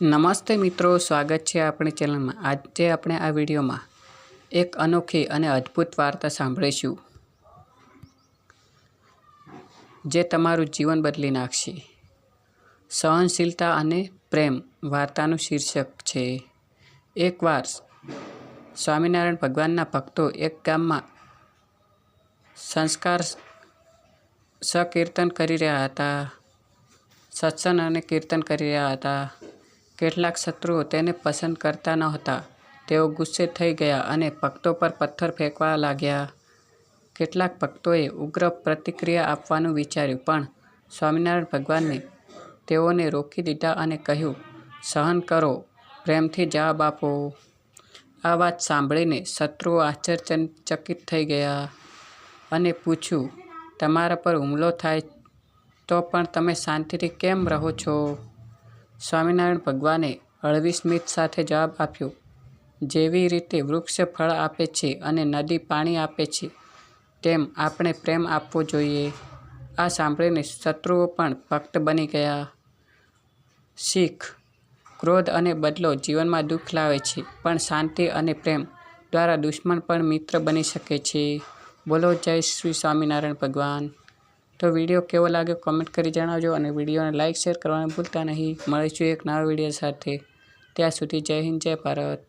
નમસ્તે મિત્રો, સ્વાગત છે આપણી ચેનલમાં. આજે આપણે આ વિડીયોમાં એક અનોખી અને અદ્ભુત વાર્તા સાંભળીશું, જે તમારું જીવન બદલી નાખશે. સહનશીલતા અને પ્રેમ વાર્તાનું શીર્ષક છે. એકવાર સ્વામિનારાયણ ભગવાનના ભક્તો એક ગામમાં સંસ્કાર સકીર્તન કરી રહ્યા હતા. સત્સંગ અને કીર્તન કરી રહ્યા હતા. કેટલાક શત્રુઓ તેને પસંદ કરતા નહોતા તેઓ ગુસ્સે થઈ ગયા અને ભક્તો પર પથ્થર ફેંકવા લાગ્યા. કેટલાક ભક્તોએ ઉગ્ર પ્રતિક્રિયા આપવાનું વિચાર્યું, પણ સ્વામિનારાયણ ભગવાનને તેઓને રોકી દીધા અને કહ્યું, સહન કરો, પ્રેમથી જવાબ આપો. આ વાત સાંભળીને શત્રુઓ આશ્ચર્યચકિત થઈ ગયા અને પૂછ્યું, તમારા પર હુમલો થાય તો પણ તમે શાંતિથી કેમ રહો છો? સ્વામિનારાયણ ભગવાને હળવી સ્મિત સાથે જવાબ આપ્યો, જેવી રીતે વૃક્ષ ફળ આપે છે અને નદી પાણી આપે છે, તેમ આપણે પ્રેમ આપવો જોઈએ. આ સાંભળીને શત્રુઓ પણ ભક્ત બની ગયા. શીખ ક્રોધ અને બદલો જીવનમાં દુઃખ લાવે છે, પણ શાંતિ અને પ્રેમ દ્વારા દુશ્મન પણ મિત્ર બની શકે છે. બોલો, જય શ્રી સ્વામિનારાયણ ભગવાન. તો વીડિયો કેવો લાગ્યો કોમેન્ટ કરી જણાવજો અને વિડીયોને લાઇક શેર કરવાનું ભૂલતા નહીં. મળીશું એક નવા વીડિયો સાથે. ત્યાં સુધી જય હિન્દ, જય ભારત.